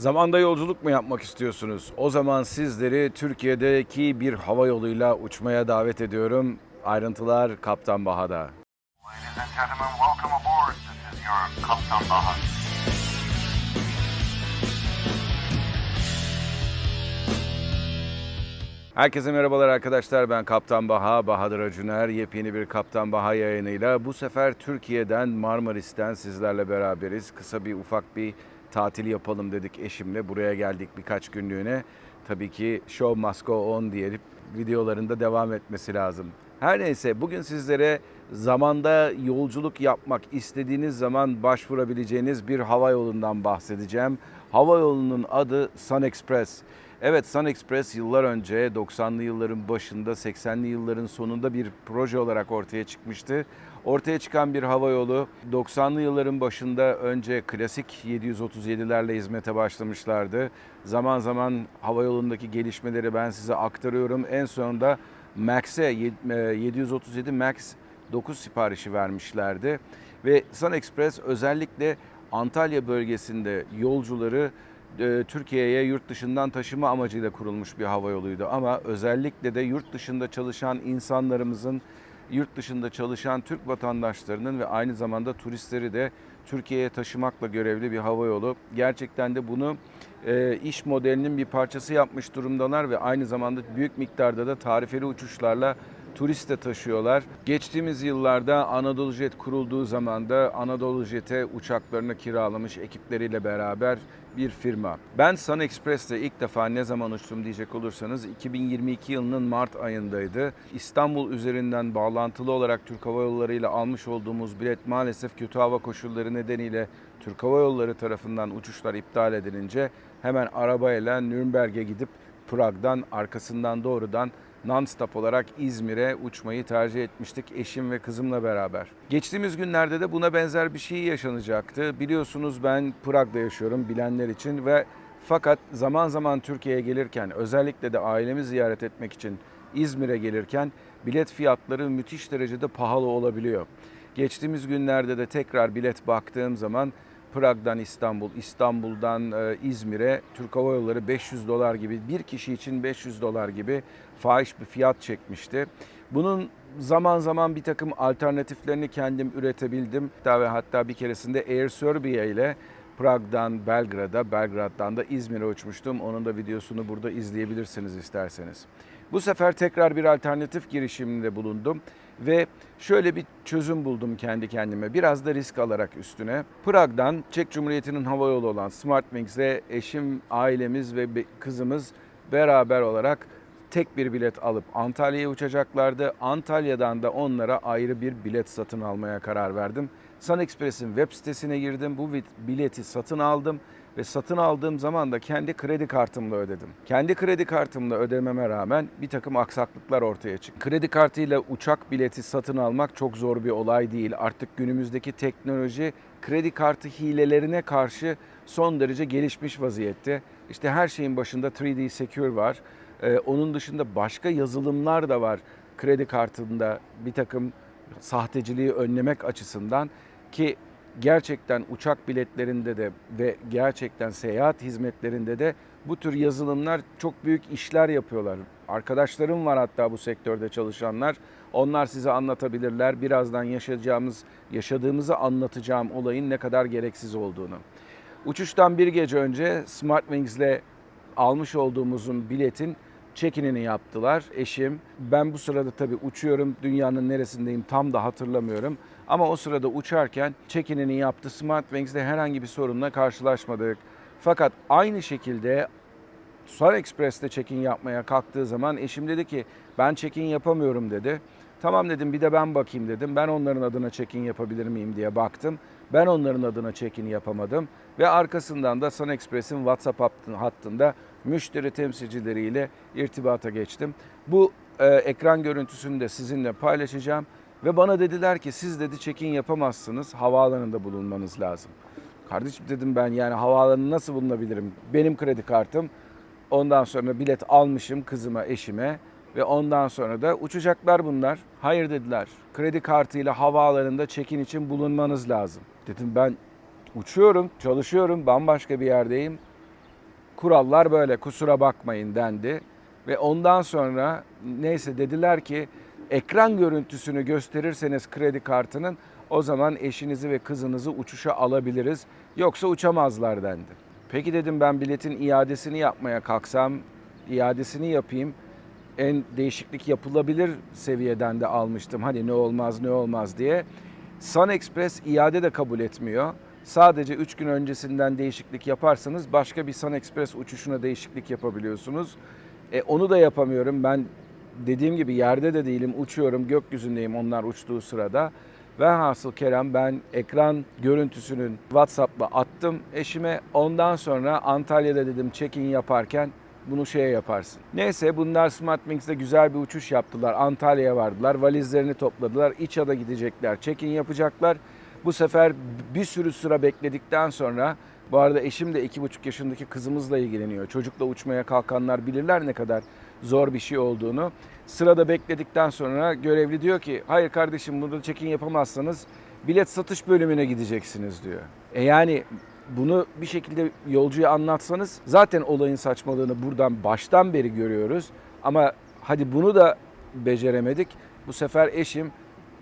Zamanda yolculuk mu yapmak istiyorsunuz? O zaman sizleri Türkiye'deki bir hava yoluyla uçmaya davet ediyorum. Ayrıntılar Kaptan Baha'da. Ladies and gentlemen, welcome aboard. This is your Kaptan Baha. Herkese merhabalar arkadaşlar. Ben Kaptan Baha, Bahadır Acuner. Yepyeni bir Kaptan Baha yayınıyla bu sefer Türkiye'den Marmaris'ten sizlerle beraberiz. Kısa bir ufak bir tatil yapalım dedik eşimle. Buraya geldik birkaç günlüğüne. Tabii ki show must go on diyelim videolarında devam etmesi lazım. Her neyse bugün sizlere zamanda yolculuk yapmak istediğiniz zaman başvurabileceğiniz bir hava yolundan bahsedeceğim. Hava yolunun adı Sun Express. Evet Sun Express yıllar önce 90'lı yılların başında 80'li yılların sonunda bir proje olarak ortaya çıkmıştı. Ortaya çıkan bir hava yolu 90'lı yılların başında önce klasik 737'lerle hizmete başlamışlardı. Zaman zaman hava yolundaki gelişmeleri ben size aktarıyorum. En sonunda Max'e 737 Max 9 siparişi vermişlerdi. Ve Sun Express özellikle Antalya bölgesinde yolcuları e, Türkiye'ye yurt dışından taşıma amacıyla kurulmuş bir hava yoluydu. Ama özellikle de yurt dışında çalışan insanlarımızın, yurt dışında çalışan Türk vatandaşlarının ve aynı zamanda turistleri de Türkiye'ye taşımakla görevli bir hava yolu. Gerçekten de bunu e, iş modelinin bir parçası yapmış durumdalar ve aynı zamanda büyük miktarda da tarifeli uçuşlarla turist de taşıyorlar. Geçtiğimiz yıllarda Anadolu Jet kurulduğu zaman da Anadolu Jet'e uçaklarını kiralamış ekipleriyle beraber bir firma. Ben Sun Express'te ilk defa ne zaman uçtum diyecek olursanız 2022 yılının Mart ayındaydı. İstanbul üzerinden bağlantılı olarak Türk Hava Yolları ile almış olduğumuz bilet maalesef kötü hava koşulları nedeniyle Türk Hava Yolları tarafından uçuşlar iptal edilince hemen arabayla Nürnberg'e gidip Prag'dan arkasından doğrudan non-stop olarak İzmir'e uçmayı tercih etmiştik eşim ve kızımla beraber. Geçtiğimiz günlerde de buna benzer bir şey yaşanacaktı. Biliyorsunuz ben Prag'da yaşıyorum bilenler için ve fakat zaman zaman Türkiye'ye gelirken özellikle de ailemi ziyaret etmek için İzmir'e gelirken bilet fiyatları müthiş derecede pahalı olabiliyor. Geçtiğimiz günlerde de tekrar bilet baktığım zaman Prag'dan İstanbul, İstanbul'dan e, İzmir'e Türk Hava Yolları 500 dolar gibi bir kişi için 500 dolar gibi fahiş bir fiyat çekmişti. Bunun zaman zaman bir takım alternatiflerini kendim üretebildim. Hatta ve hatta bir keresinde Air Serbia ile Prag'dan Belgrad'a, Belgrad'dan da İzmir'e uçmuştum. Onun da videosunu burada izleyebilirsiniz isterseniz. Bu sefer tekrar bir alternatif girişiminde bulundum ve şöyle bir çözüm buldum kendi kendime. Biraz da risk alarak üstüne. Prag'dan Çek Cumhuriyeti'nin hava yolu olan Smartwings'e eşim, ailemiz ve kızımız beraber olarak tek bir bilet alıp Antalya'ya uçacaklardı. Antalya'dan da onlara ayrı bir bilet satın almaya karar verdim. Sun Express'in web sitesine girdim. Bu bi- bileti satın aldım ve satın aldığım zaman da kendi kredi kartımla ödedim. Kendi kredi kartımla ödememe rağmen bir takım aksaklıklar ortaya çıktı. Kredi kartıyla uçak bileti satın almak çok zor bir olay değil. Artık günümüzdeki teknoloji kredi kartı hilelerine karşı son derece gelişmiş vaziyette. İşte her şeyin başında 3D Secure var. Ee, onun dışında başka yazılımlar da var kredi kartında bir takım sahteciliği önlemek açısından ki gerçekten uçak biletlerinde de ve gerçekten seyahat hizmetlerinde de bu tür yazılımlar çok büyük işler yapıyorlar. Arkadaşlarım var hatta bu sektörde çalışanlar. Onlar size anlatabilirler. Birazdan yaşayacağımız, yaşadığımızı anlatacağım olayın ne kadar gereksiz olduğunu. Uçuştan bir gece önce Smartwings'le almış olduğumuzun biletin check-in'ini yaptılar eşim. Ben bu sırada tabii uçuyorum. Dünyanın neresindeyim tam da hatırlamıyorum. Ama o sırada uçarken check-in'ini yaptı. Smartwings'le herhangi bir sorunla karşılaşmadık. Fakat aynı şekilde Sun Express'te check-in yapmaya kalktığı zaman eşim dedi ki ben check-in yapamıyorum dedi. Tamam dedim bir de ben bakayım dedim. Ben onların adına check-in yapabilir miyim diye baktım. Ben onların adına check-in yapamadım. Ve arkasından da Sun Express'in WhatsApp hattın- hattında müşteri temsilcileriyle irtibata geçtim. Bu e, ekran görüntüsünü de sizinle paylaşacağım. Ve bana dediler ki siz dedi check-in yapamazsınız. Havaalanında bulunmanız lazım. Kardeşim dedim ben yani havaalanı nasıl bulunabilirim? Benim kredi kartım. Ondan sonra bilet almışım kızıma, eşime ve ondan sonra da uçacaklar bunlar. Hayır dediler. Kredi kartıyla havaalanında check-in için bulunmanız lazım. Dedim ben uçuyorum, çalışıyorum, bambaşka bir yerdeyim. kurallar böyle kusura bakmayın dendi. Ve ondan sonra neyse dediler ki ekran görüntüsünü gösterirseniz kredi kartının o zaman eşinizi ve kızınızı uçuşa alabiliriz. Yoksa uçamazlar dendi. Peki dedim ben biletin iadesini yapmaya kalksam, iadesini yapayım. En değişiklik yapılabilir seviyeden de almıştım. Hani ne olmaz ne olmaz diye. Sun Express iade de kabul etmiyor. Sadece 3 gün öncesinden değişiklik yaparsanız başka bir Sun Express uçuşuna değişiklik yapabiliyorsunuz. E, onu da yapamıyorum. Ben dediğim gibi yerde de değilim. Uçuyorum, gökyüzündeyim onlar uçtuğu sırada. Ve hasıl Kerem ben ekran görüntüsünün WhatsApp'la attım eşime. Ondan sonra Antalya'da dedim check-in yaparken bunu şeye yaparsın. Neyse bunlar Smartwings'de güzel bir uçuş yaptılar. Antalya'ya vardılar. Valizlerini topladılar. İçada gidecekler. Check-in yapacaklar. Bu sefer bir sürü sıra bekledikten sonra bu arada eşim de iki buçuk yaşındaki kızımızla ilgileniyor. Çocukla uçmaya kalkanlar bilirler ne kadar zor bir şey olduğunu. Sırada bekledikten sonra görevli diyor ki hayır kardeşim burada check-in yapamazsanız bilet satış bölümüne gideceksiniz diyor. E yani bunu bir şekilde yolcuya anlatsanız zaten olayın saçmalığını buradan baştan beri görüyoruz. Ama hadi bunu da beceremedik. Bu sefer eşim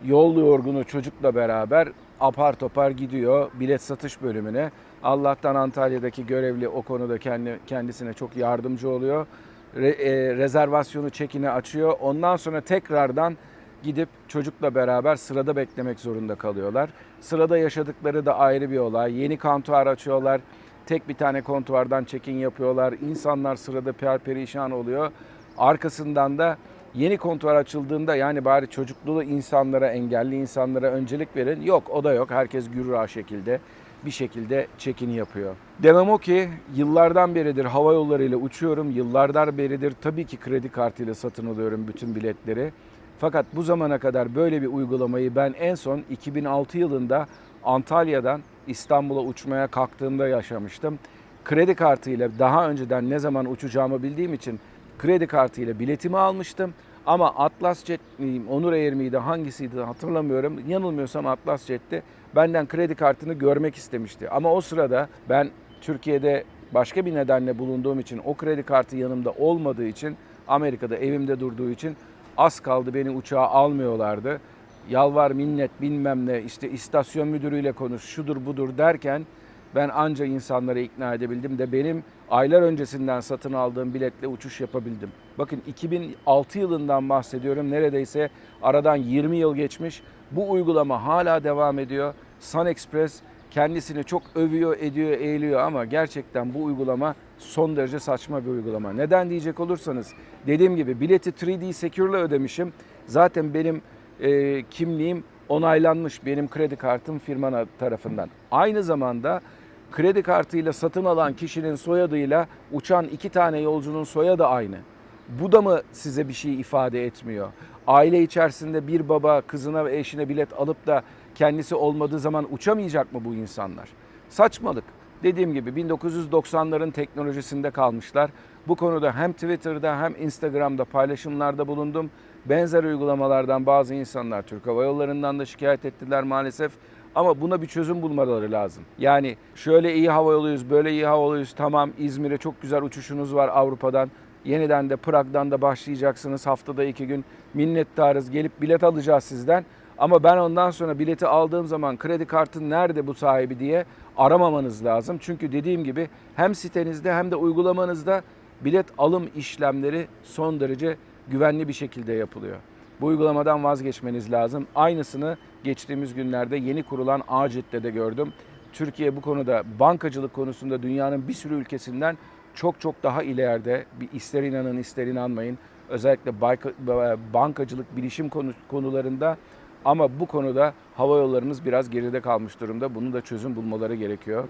yol yorgunu çocukla beraber apar topar gidiyor bilet satış bölümüne. Allah'tan Antalya'daki görevli o konuda kendi, kendisine çok yardımcı oluyor. Re, e, rezervasyonu çekini açıyor. Ondan sonra tekrardan gidip çocukla beraber sırada beklemek zorunda kalıyorlar. Sırada yaşadıkları da ayrı bir olay. Yeni kantuar açıyorlar. Tek bir tane kontuardan check-in yapıyorlar. İnsanlar sırada perperişan oluyor. Arkasından da yeni kontuar açıldığında yani bari çocuklu insanlara, engelli insanlara öncelik verin. Yok o da yok. Herkes gürra şekilde bir şekilde check-in yapıyor. Demem o ki yıllardan beridir hava yollarıyla uçuyorum. Yıllardan beridir tabii ki kredi kartıyla satın alıyorum bütün biletleri. Fakat bu zamana kadar böyle bir uygulamayı ben en son 2006 yılında Antalya'dan İstanbul'a uçmaya kalktığımda yaşamıştım. Kredi kartıyla daha önceden ne zaman uçacağımı bildiğim için kredi kartıyla biletimi almıştım. Ama Atlas Jet Onur Air miydi, hangisiydi hatırlamıyorum. Yanılmıyorsam Atlas Jet'ti. Benden kredi kartını görmek istemişti. Ama o sırada ben Türkiye'de başka bir nedenle bulunduğum için o kredi kartı yanımda olmadığı için Amerika'da evimde durduğu için az kaldı beni uçağa almıyorlardı. Yalvar minnet bilmem ne işte istasyon müdürüyle konuş şudur budur derken ben anca insanları ikna edebildim de benim aylar öncesinden satın aldığım biletle uçuş yapabildim. Bakın 2006 yılından bahsediyorum. Neredeyse aradan 20 yıl geçmiş. Bu uygulama hala devam ediyor. Sun Express kendisini çok övüyor, ediyor, eğiliyor ama gerçekten bu uygulama son derece saçma bir uygulama. Neden diyecek olursanız dediğim gibi bileti 3D Secure'la ödemişim. Zaten benim e, kimliğim onaylanmış benim kredi kartım firma tarafından. Aynı zamanda kredi kartıyla satın alan kişinin soyadıyla uçan iki tane yolcunun soyadı aynı. Bu da mı size bir şey ifade etmiyor? Aile içerisinde bir baba kızına ve eşine bilet alıp da kendisi olmadığı zaman uçamayacak mı bu insanlar? Saçmalık. Dediğim gibi 1990'ların teknolojisinde kalmışlar. Bu konuda hem Twitter'da hem Instagram'da paylaşımlarda bulundum. Benzer uygulamalardan bazı insanlar Türk Hava Yolları'ndan da şikayet ettiler maalesef. Ama buna bir çözüm bulmaları lazım. Yani şöyle iyi hava yoluyuz, böyle iyi hava yoluyuz. Tamam İzmir'e çok güzel uçuşunuz var Avrupa'dan. Yeniden de Prag'dan da başlayacaksınız. Haftada iki gün minnettarız. Gelip bilet alacağız sizden. Ama ben ondan sonra bileti aldığım zaman kredi kartın nerede bu sahibi diye aramamanız lazım. Çünkü dediğim gibi hem sitenizde hem de uygulamanızda bilet alım işlemleri son derece güvenli bir şekilde yapılıyor. Bu uygulamadan vazgeçmeniz lazım. Aynısını geçtiğimiz günlerde yeni kurulan Acit'te de gördüm. Türkiye bu konuda bankacılık konusunda dünyanın bir sürü ülkesinden çok çok daha ileride. Bir ister inanın ister inanmayın. Özellikle bankacılık bilişim konu- konularında ama bu konuda hava yollarımız biraz geride kalmış durumda. Bunu da çözüm bulmaları gerekiyor.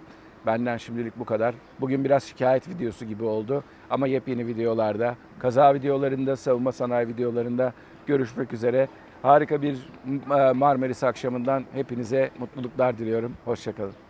Benden şimdilik bu kadar. Bugün biraz şikayet videosu gibi oldu. Ama yepyeni videolarda, kaza videolarında, savunma sanayi videolarında görüşmek üzere. Harika bir e, Marmaris akşamından hepinize mutluluklar diliyorum. Hoşçakalın.